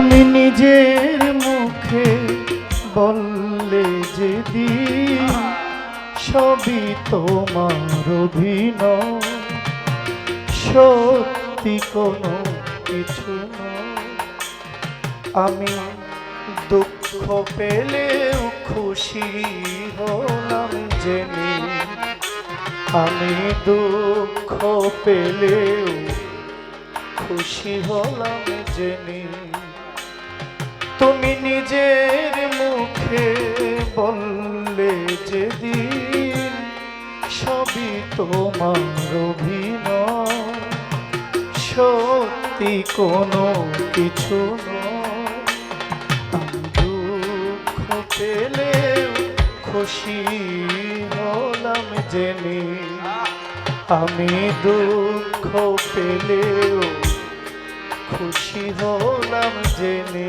তুমি নিজের মুখে বললে যেদিন সবই তোমার অভিনয়। সত্যি কোনো কিছু আমি দুঃখ পেলেও খুশি হলাম জেনে। আমি দুঃখ পেলেও খুশি হলাম জেনে। তুমি নিজের মুখে বললে যেদিন সবই তোমার অভিনয়। সত্যি কোনো কিছু দুঃখ পেলেও খুশি হলাম জেনে। আমি দুঃখ পেলেও খুশি হলাম জেনে।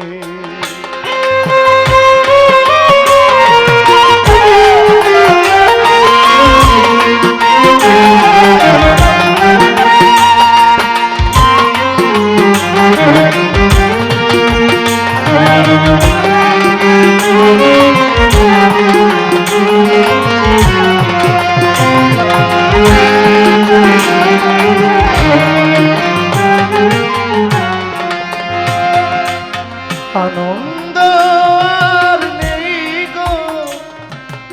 আনন্দ আর নেই গো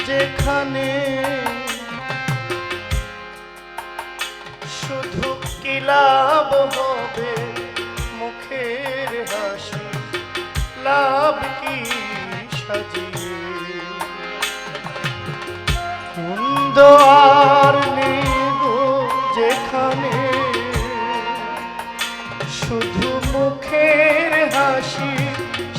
যেখানে শুধু কি লাভ হবে মুখের হাসি, লাভ কি সাজিয়ে? আনন্দ আর নেই গো যেখানে শুধু মুখের হাসি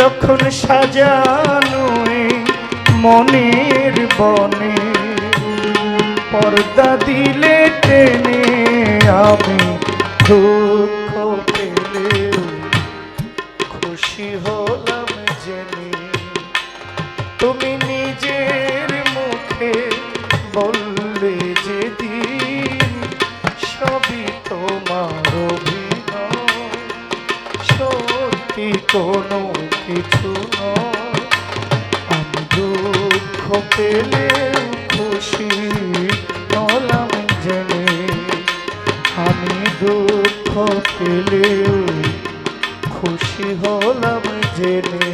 যখন সাজানো মনের বনে, পর্দা দিলে টেনে আমি দুঃখ পেলেও খুশি হলাম জেনে, তুমি নিজের মুখে বললে যেদিন সবই তোমার অভিনয়। সত্যি কোনো কিছু আমি দুঃখ পেলে খুশি হলাম জেনে। আমি দুঃখ পেলেও খুশি হলাম জেনে।